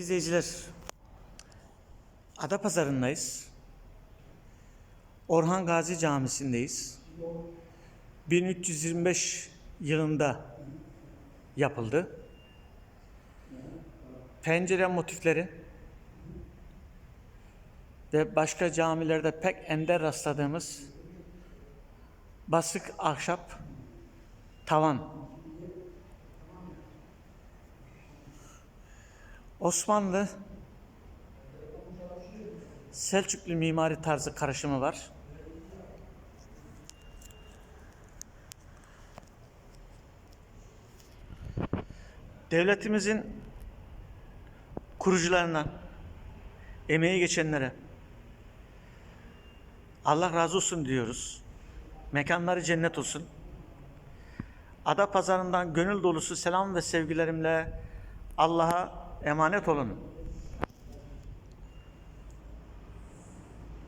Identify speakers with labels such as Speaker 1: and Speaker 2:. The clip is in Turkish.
Speaker 1: İzleyiciler, Adapazarı'ndayız. Orhan Gazi Camisi'ndeyiz. 1325 yılında yapıldı. Pencere motifleri ve başka camilerde pek ender rastladığımız basık ahşap tavan Osmanlı Selçuklu mimari tarzı karışımı var. Devletimizin kurucularından emeği geçenlere Allah razı olsun diyoruz. Mekanları cennet olsun. Ada pazarından gönül dolusu selam ve sevgilerimle Allah'a emanet olun.